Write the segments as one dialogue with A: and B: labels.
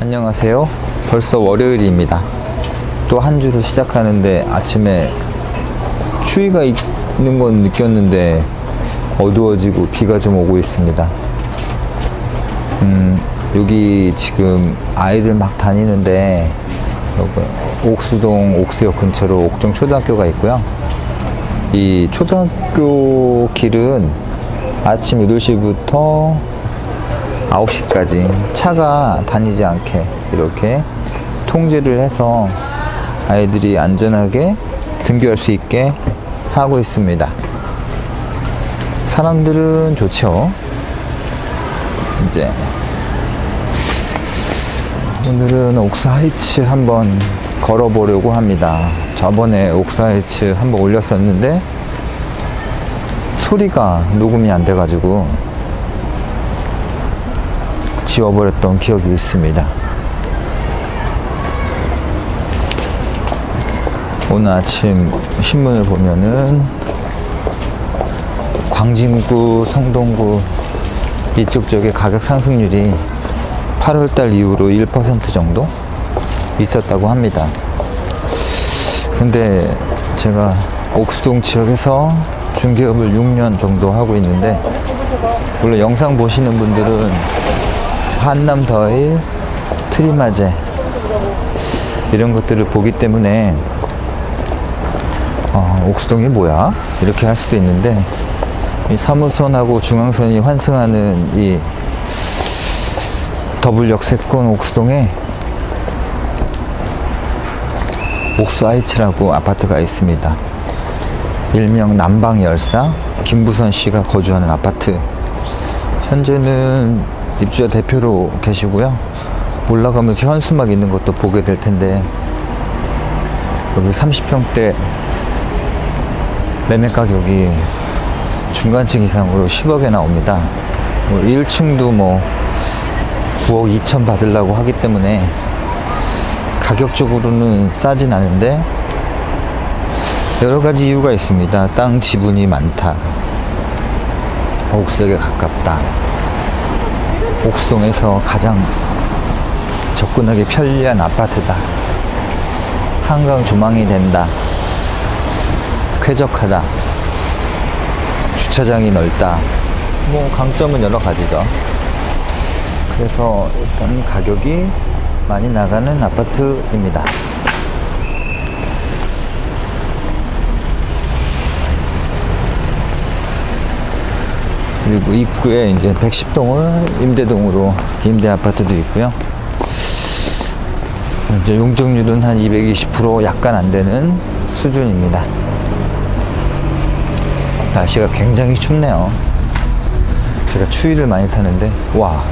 A: 안녕하세요. 벌써 월요일입니다. 또 한 주를 시작하는데 아침에 추위가 있는 건 느꼈는데 어두워지고 비가 좀 오고 있습니다. 음, 여기 지금 아이들 막 다니는데 옥수동 옥수역 근처로 옥정 초등학교가 있고요. 이 초등학교 길은 아침 8시부터 9시까지 차가 다니지 않게 이렇게 통제를 해서 아이들이 안전하게 등교할 수 있게 하고 있습니다. 사람들은 좋죠. 이제 오늘은 옥사 하이츠 한번 걸어보려고 합니다. 저번에 옥사 하이츠 한번 올렸었는데 소리가 녹음이 안 돼가지고 지워버렸던 기억이 있습니다. 오늘 아침 신문을 보면은 광진구, 성동구 이쪽 쪽에 가격 상승률이 8월달 이후로 1% 정도 있었다고 합니다. 근데 제가 옥수동 지역에서 중개업을 6년 정도 하고 있는데 물론 영상 보시는 분들은 한남 더일, 트리마제 이런 것들을 보기 때문에 어, 옥수동이 뭐야? 이렇게 할 수도 있는데 이 3호선하고 중앙선이 환승하는 이 더블 역 세권 옥수동에 옥수 아이츠라고 아파트가 있습니다. 일명 남방열사 김부선 씨가 거주하는 아파트. 현재는 입주자 대표로 계시고요. 올라가면서 현수막 있는 것도 보게 될 텐데 여기 30평대 매매 가격이 중간층 이상으로 10억에 나옵니다. 뭐 1층도 뭐 9억 2천 받으려고 하기 때문에 가격적으로는 싸진 않은데 여러 가지 이유가 있습니다. 땅 지분이 많다. 옥수역에 가깝다. 옥수동에서 가장 접근하기 편리한 아파트다. 한강 조망이 된다. 쾌적하다. 주차장이 넓다. 뭐 강점은 여러 가지죠. 그래서 일단 가격이 많이 나가는 아파트입니다. 그리고 입구에 이제 110동을 임대동으로 임대 아파트도 있고요. 이제 용적률은 한 220% 약간 안 되는 수준입니다. 날씨가 굉장히 춥네요. 제가 추위를 많이 타는데, 와,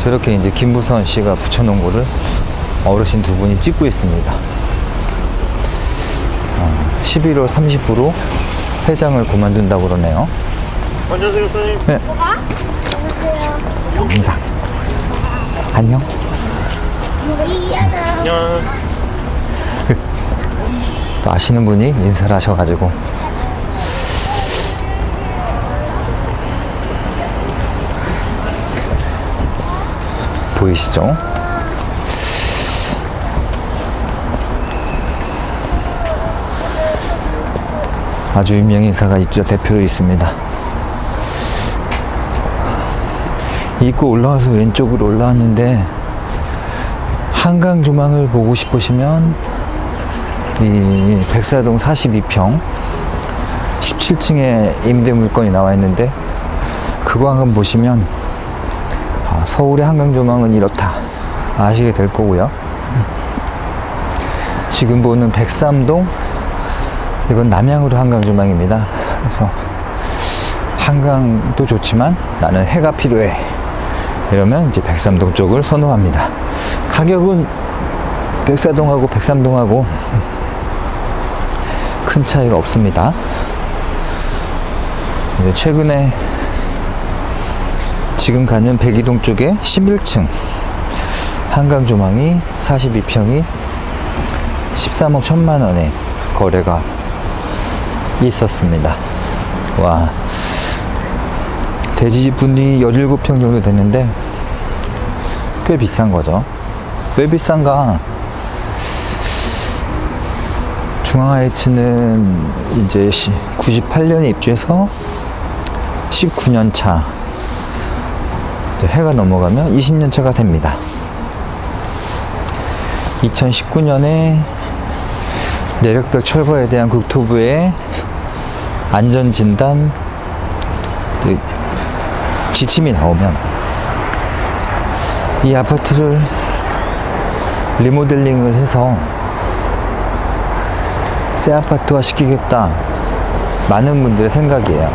A: 저렇게 이제 김부선 씨가 붙여놓은 거를 어르신 두 분이 찍고 있습니다. 어, 11월 30으로 회장을 그만둔다고 그러네요.
B: 안녕하세요, 선생님.
A: 네. 영상. 안녕.
B: 안녕.
A: 또 아시는 분이 인사를 하셔가지고. 보이시죠? 아주 유명 인 사가 입주자 대표로 있습니다. 입구 올라와서 왼쪽으로 올라왔는데 한강 조망을 보고 싶으시면 이 백사동 42평 17층에 임대 물건이 나와 있는데 그거 한번 보시면 아, 서울의 한강 조망은 이렇다 아시게 될 거고요. 지금 보는 103동 이건 남향으로 한강 조망입니다. 그래서 한강도 좋지만 나는 해가 필요해. 이러면 이제 103동 쪽을 선호합니다. 가격은 백사동하고 103동하고 큰 차이가 없습니다. 이제 최근에 지금 가는 백이동 쪽에 11층 한강 조망이 42평이 13억 1천만 원에 거래가 있었습니다. 와. 대지분이 17평 정도 됐는데 꽤 비싼 거죠. 왜 비싼가? 중앙하이츠는 이제 98년에 입주해서 19년 차. 해가 넘어가면 20년 차가 됩니다. 2019년에 내력벽 철거에 대한 국토부의 안전진단 그 지침이 나오면 이 아파트를 리모델링을 해서 새 아파트화 시키겠다 많은 분들의 생각이에요.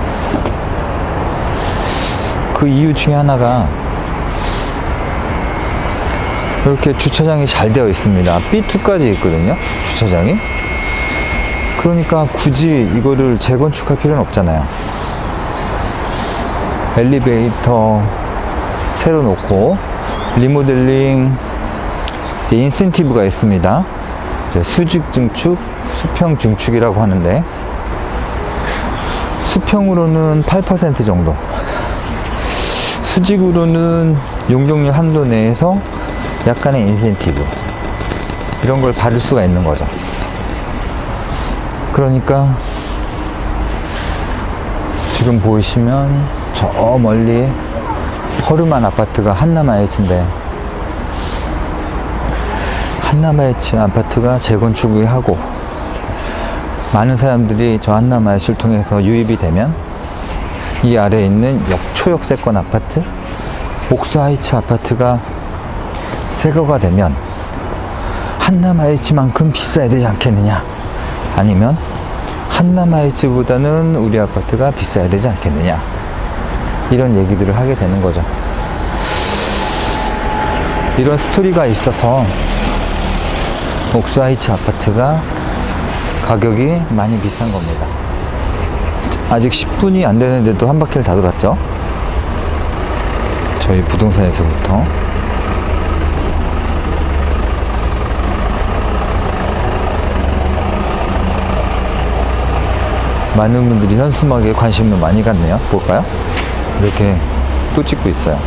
A: 그 이유 중에 하나가 이렇게 주차장이 잘 되어 있습니다. B2까지 있거든요 주차장이. 그러니까 굳이 이거를 재건축할 필요는 없잖아요 엘리베이터 새로 놓고 리모델링 인센티브가 있습니다. 수직 증축, 수평 증축이라고 하는데 수평으로는 8% 정도, 수직으로는 용적률 한도 내에서 약간의 인센티브 이런 걸 받을 수가 있는 거죠. 그러니까 지금 보이시면 저 멀리 허름한 아파트가 한남아이츠인데 한남아이츠 아파트가 재건축을 하고 많은 사람들이 저 한남아이츠를 통해서 유입이 되면 이 아래에 있는 역초역세권 아파트 옥수하이츠 아파트가 새거가 되면 한남아이츠만큼 비싸야 되지 않겠느냐? 아니면 한남아이츠보다는 우리 아파트가 비싸야 되지 않겠느냐 이런 얘기들을 하게 되는 거죠. 이런 스토리가 있어서 옥수하이츠 아파트가 가격이 많이 비싼 겁니다. 아직 10분이 안 되는데도 한 바퀴를 다 돌았죠. 저희 부동산에서부터. 많은 분들이 현수막에 관심을 많이 갖네요. 볼까요? 이렇게 또 찍고 있어요.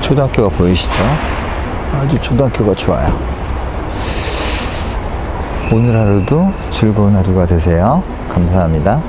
A: 초등학교가 보이시죠? 아주 초등학교가 좋아요. 오늘 하루도 즐거운 하루가 되세요. 감사합니다.